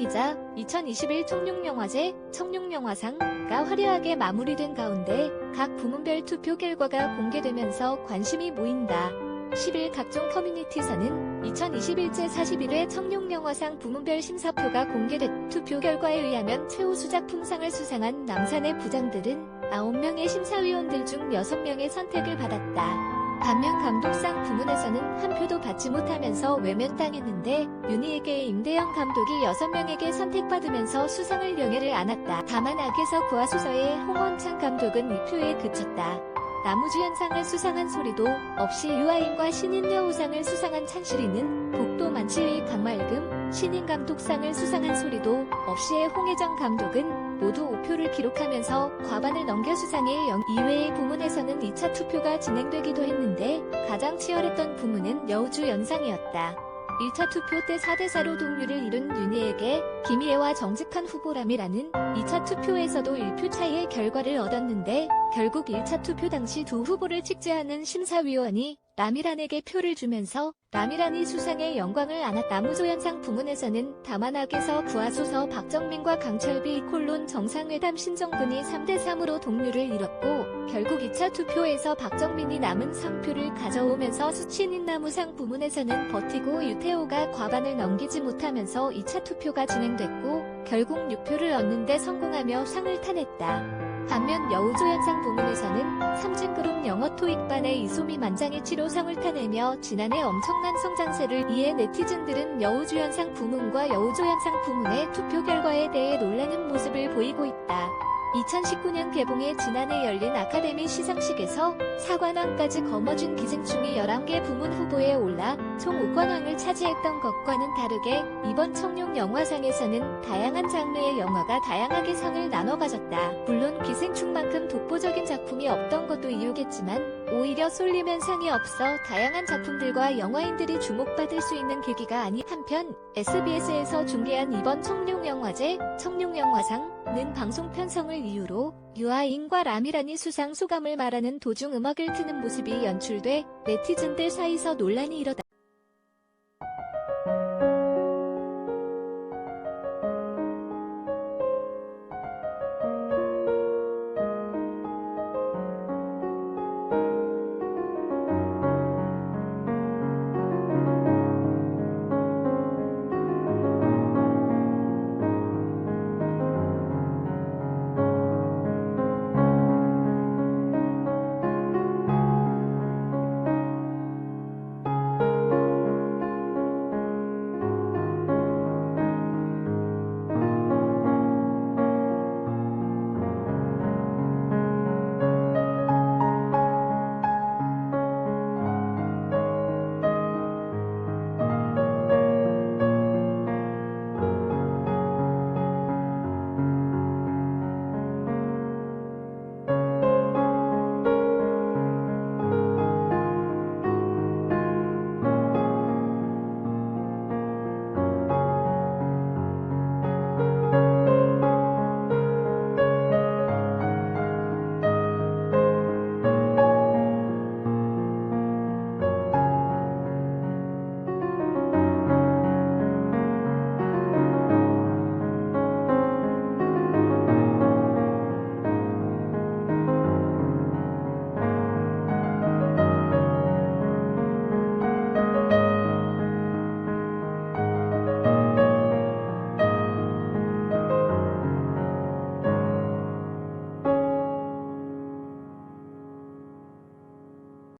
시작이자 2021 청룡영화제, 청룡영화상가 화려하게 마무리된 가운데 각 부문별 투표 결과가 공개되면서 관심이 모인다. 10일 각종 커뮤니티에서는 2021제 41회 청룡영화상 부문별 심사표가 공개됐 투표 결과에 의하면 최우수 작품상을 수상한 남산의 부장들은 9명의 심사위원들 중 6명의 선택을 받았다. 반면 감독상 부문에서는 한 표도 받지 못하면서 외면당했는데 윤희에게 임대영 감독이 6명에게 선택받으면서 수상을 영예를 안았다. 다만 악에서 구하소서의 홍원창 감독은 2표에 그쳤다. 나무주연상을 수상한 소리도 없이 유아인과 신인 여우상을 수상한 찬실이는 복도 만치의 강말금, 신인 감독상을 수상한 소리도 없이의 홍혜정 감독은 모두 5표를 기록하면서 과반을 넘겨 수상해 영 이외의 부문에서는 2차 투표가 진행되기도 했는데 가장 치열했던 부문은 여우주 연상이었다. 1차 투표 때 4대4로 동률을 이룬 윤희에게 김희애와 정직한 후보람이라는 2차 투표에서도 1표 차이의 결과를 얻었는데 결국 1차 투표 당시 두 후보를 직제하는 심사위원이 라미란에게 표를 주면서 라미란이 수상의 영광을 안았 나무조연상 부문에서는 다만학에서 구하소서 박정민과 강철비 콜론 정상회담 신정근이 3대3으로 동률을 이뤘고 결국 2차 투표에서 박정민이 남은 3표를 가져오면서 수친인 나무상 부문에서는 버티고 유태호가 과반을 넘기지 못하면서 2차 투표가 진행됐고 결국 6표를 얻는데 성공하며 상을 타냈다. 반면 여우조연상 부문에서는 삼진그룹 영어 토익반의 이소미 만장의 치료상을 타내며 지난해 엄청난 성장세를 이해 네티즌들은 여우주연상 부문과 여우조연상 부문의 투표 결과에 대해 놀라는 모습을 보이고 있다. 2019년 개봉해 지난해 열린 아카데미 시상식에서 사관왕까지 거머쥔 기생충이 11개 부문 후보에 올라 총 5관왕을 차지했던 것과는 다르게 이번 청룡 영화상에서는 다양한 장르의 영화가 다양하게 상을 나눠 가졌다. 물론 기생충만큼 독보적인 작품이 없던 것도 이유겠지만 오히려 쏠리면 상이 없어 다양한 작품들과 영화인들이 주목받을 수 있는 계기가 아니 한편 SBS에서 중계한 이번 청룡영화제 청룡영화상은 방송 편성을 이유로 유아인과 라미란이 수상 소감을 말하는 도중 음악을 트는 모습이 연출돼 네티즌들 사이서 논란이 일었다.